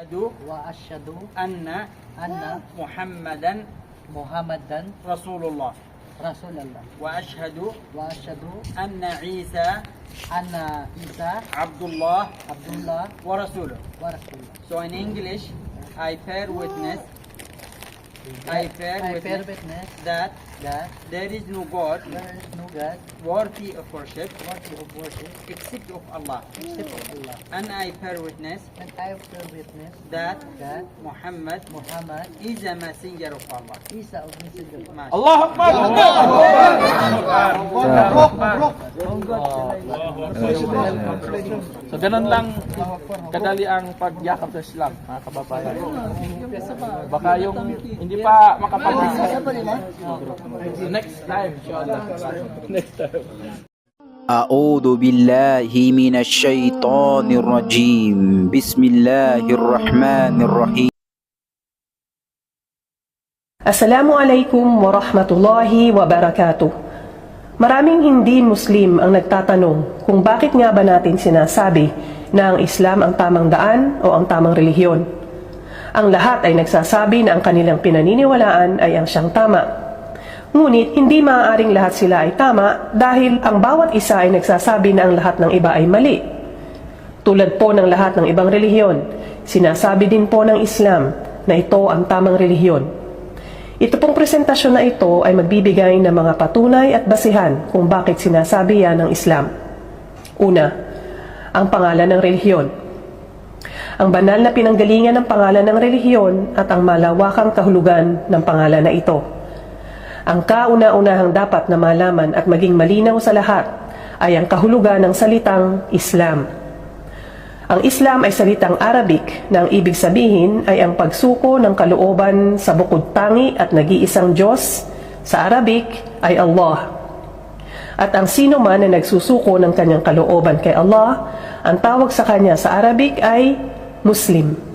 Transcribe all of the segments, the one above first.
أشهد وأشهد أن أن محمدا محمدا رسول الله. رسول الله. وأشهد وأشهد أن عيسى أن عيسى عبد الله عبد الله ورسوله. ورسوله. So in English, I bear witness. I bear I bear witness witness that that there is no God there is no God worthy of worship worthy of worship except of Allah. except of Allah. And I bear witness And I bear witness that that Muhammad Muhammad is a messenger of Allah. is a messenger of Allah. Masha. Allah Akbar! So ganun lang kadali ang pagyakap sa Islam, mga kababayan. Baka yung hindi pa makapag-isa. So next time, inshallah. Next time. أعوذ بالله من الشيطان الرجيم بسم الله الرحمن الرحيم Assalamu alaikum warahmatullahi wabarakatuh. Maraming hindi Muslim ang nagtatanong kung bakit nga ba natin sinasabi na ang Islam ang tamang daan o ang tamang relihiyon. Ang lahat ay nagsasabi na ang kanilang pinaniniwalaan ay ang siyang tama. Ngunit hindi maaaring lahat sila ay tama dahil ang bawat isa ay nagsasabi na ang lahat ng iba ay mali. Tulad po ng lahat ng ibang relihiyon, sinasabi din po ng Islam na ito ang tamang relihiyon. Ito pong presentasyon na ito ay magbibigay ng mga patunay at basihan kung bakit sinasabi yan ng Islam. Una, ang pangalan ng relihiyon. Ang banal na pinanggalingan ng pangalan ng relihiyon at ang malawakang kahulugan ng pangalan na ito. Ang kauna-unahang dapat na malaman at maging malinaw sa lahat ay ang kahulugan ng salitang Islam. Ang Islam ay salitang Arabic na ang ibig sabihin ay ang pagsuko ng kalooban sa bukod tangi at nag-iisang Diyos, sa Arabic ay Allah. At ang sino man na nagsusuko ng kanyang kalooban kay Allah, ang tawag sa kanya sa Arabic ay Muslim.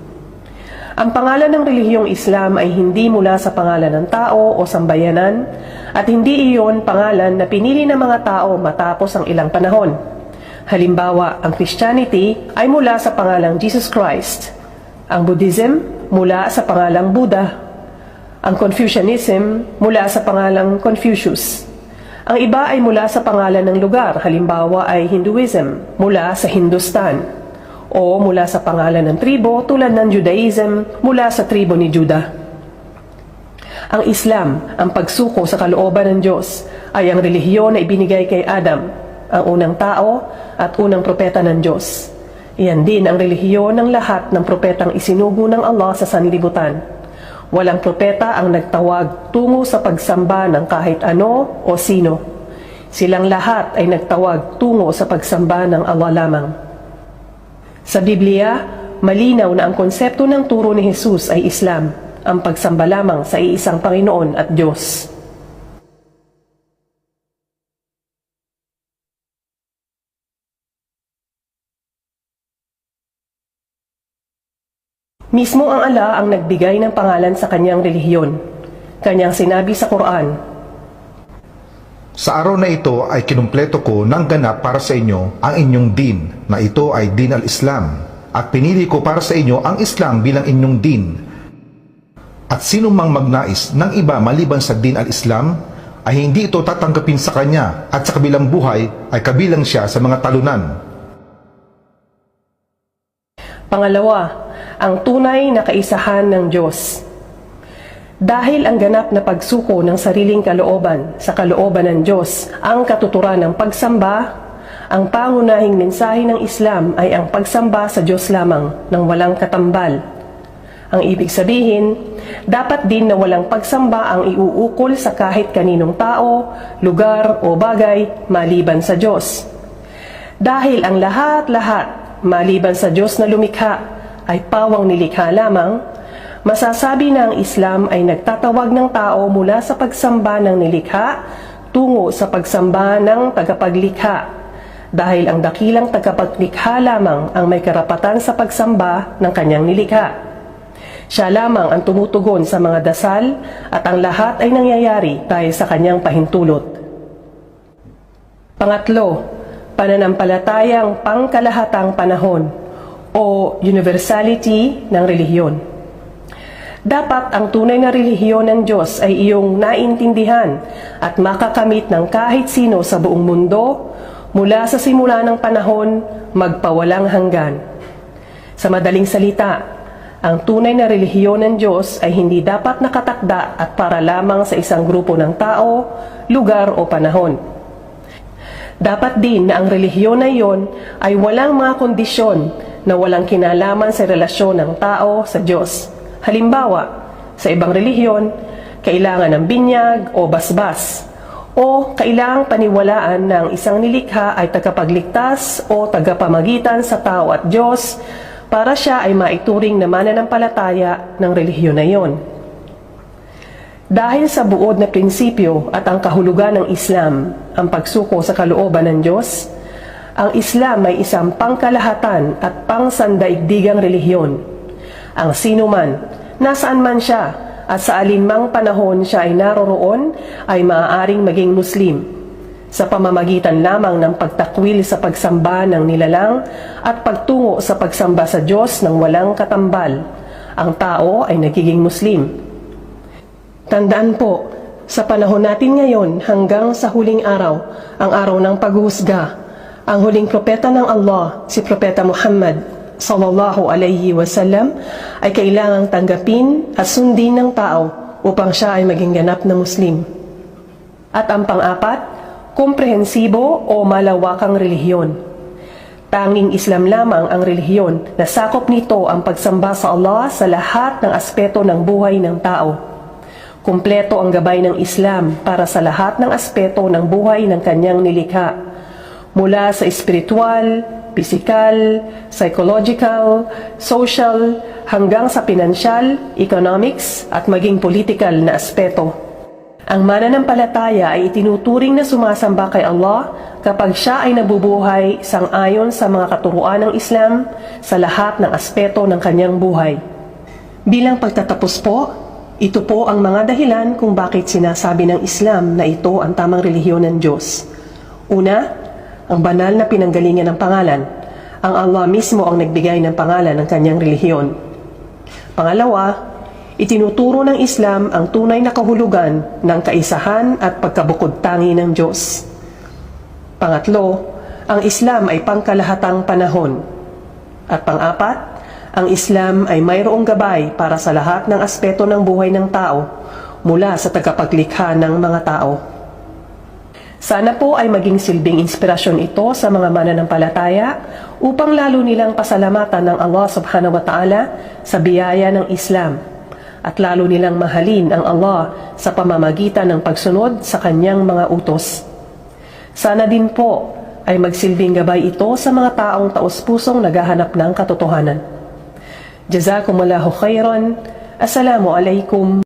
Ang pangalan ng relihiyong Islam ay hindi mula sa pangalan ng tao o sambayanan at hindi iyon pangalan na pinili ng mga tao matapos ang ilang panahon. Halimbawa, ang Christianity ay mula sa pangalang Jesus Christ. Ang Buddhism mula sa pangalang Buddha. Ang Confucianism mula sa pangalang Confucius. Ang iba ay mula sa pangalan ng lugar, halimbawa ay Hinduism mula sa Hindustan o mula sa pangalan ng tribo tulad ng Judaism mula sa tribo ni Judah. Ang Islam, ang pagsuko sa kalooban ng Diyos, ay ang relihiyon na ibinigay kay Adam, ang unang tao at unang propeta ng Diyos. Iyan din ang relihiyon ng lahat ng propetang isinugo ng Allah sa sanlibutan. Walang propeta ang nagtawag tungo sa pagsamba ng kahit ano o sino. Silang lahat ay nagtawag tungo sa pagsamba ng Allah lamang. Sa Biblia, malinaw na ang konsepto ng turo ni Jesus ay Islam, ang pagsamba lamang sa iisang Panginoon at Diyos. Mismo ang Allah ang nagbigay ng pangalan sa kanyang relihiyon. Kanyang sinabi sa Quran, Sa araw na ito ay kinumpleto ko ng ganap para sa inyo ang inyong din, na ito ay din al-Islam. At pinili ko para sa inyo ang Islam bilang inyong din. At sino mang magnais ng iba maliban sa din al-Islam, ay hindi ito tatanggapin sa kanya at sa kabilang buhay ay kabilang siya sa mga talunan. Pangalawa, ang tunay na kaisahan ng Diyos. Dahil ang ganap na pagsuko ng sariling kalooban sa kalooban ng Diyos ang katuturan ng pagsamba, ang pangunahing mensahe ng Islam ay ang pagsamba sa Diyos lamang ng walang katambal. Ang ibig sabihin, dapat din na walang pagsamba ang iuukol sa kahit kaninong tao, lugar o bagay maliban sa Diyos. Dahil ang lahat-lahat maliban sa Diyos na lumikha ay pawang nilikha lamang, masasabi na ang Islam ay nagtatawag ng tao mula sa pagsamba ng nilikha tungo sa pagsamba ng tagapaglikha dahil ang dakilang tagapaglikha lamang ang may karapatan sa pagsamba ng kanyang nilikha. Siya lamang ang tumutugon sa mga dasal at ang lahat ay nangyayari dahil sa kanyang pahintulot. Pangatlo, pananampalatayang pangkalahatang panahon o universality ng relihiyon. Dapat ang tunay na relihiyon ng Diyos ay iyong naintindihan at makakamit ng kahit sino sa buong mundo mula sa simula ng panahon magpawalang hanggan. Sa madaling salita, ang tunay na relihiyon ng Diyos ay hindi dapat nakatakda at para lamang sa isang grupo ng tao, lugar o panahon. Dapat din na ang relihiyon na iyon ay walang mga kondisyon na walang kinalaman sa relasyon ng tao sa Diyos. Halimbawa, sa ibang relihiyon, kailangan ng binyag o basbas o kailangang paniwalaan ng isang nilikha ay tagapagligtas o tagapamagitan sa tao at Diyos para siya ay maituring na mananampalataya ng relihiyon na iyon. Dahil sa buod na prinsipyo at ang kahulugan ng Islam, ang pagsuko sa kalooban ng Diyos, ang Islam ay isang pangkalahatan at pangsandaigdigang relihiyon. Ang sino man, nasaan man siya, at sa alinmang panahon siya ay naroroon, ay maaaring maging Muslim sa pamamagitan lamang ng pagtakwil sa pagsamba ng nilalang at pagtungo sa pagsamba sa Diyos ng walang katambal. Ang tao ay nagiging Muslim. Tandaan po, sa panahon natin ngayon hanggang sa huling araw, ang araw ng paghuhusga, ang huling propeta ng Allah, si Propeta Muhammad sallallahu alayhi wasallam, ay kailangang tanggapin at sundin ng tao upang siya ay maging ganap na Muslim. At ang pang-apat, komprehensibo o malawakang relihiyon. Tanging Islam lamang ang relihiyon na sakop nito ang pagsamba sa Allah sa lahat ng aspeto ng buhay ng tao. Kumpleto ang gabay ng Islam para sa lahat ng aspeto ng buhay ng kanyang nilikha. Mula sa espiritual, pisikal, psychological, social, hanggang sa pinansyal, economics, at maging political na aspeto. Ang mananampalataya ay itinuturing na sumasamba kay Allah kapag siya ay nabubuhay sang-ayon sa mga katuruan ng Islam sa lahat ng aspeto ng kanyang buhay. Bilang pagtatapos po, ito po ang mga dahilan kung bakit sinasabi ng Islam na ito ang tamang relihiyon ng Diyos. Una, ang banal na pinanggalingan ng pangalan. Ang Allah mismo ang nagbigay ng pangalan ng kanyang relihiyon. Pangalawa, itinuturo ng Islam ang tunay na kahulugan ng kaisahan at pagkabukod tangi ng Diyos. Pangatlo, ang Islam ay pangkalahatang panahon. At pang-apat, ang Islam ay mayroong gabay para sa lahat ng aspeto ng buhay ng tao mula sa tagapaglikha ng mga tao. Sana po ay maging silbing inspirasyon ito sa mga mananampalataya upang lalo nilang pasalamatan ng Allah subhanahu wa ta'ala sa biyaya ng Islam at lalo nilang mahalin ang Allah sa pamamagitan ng pagsunod sa kanyang mga utos. Sana din po ay magsilbing gabay ito sa mga taong taos-pusong naghahanap ng katotohanan. Jazakumullahu khairan. Assalamu alaikum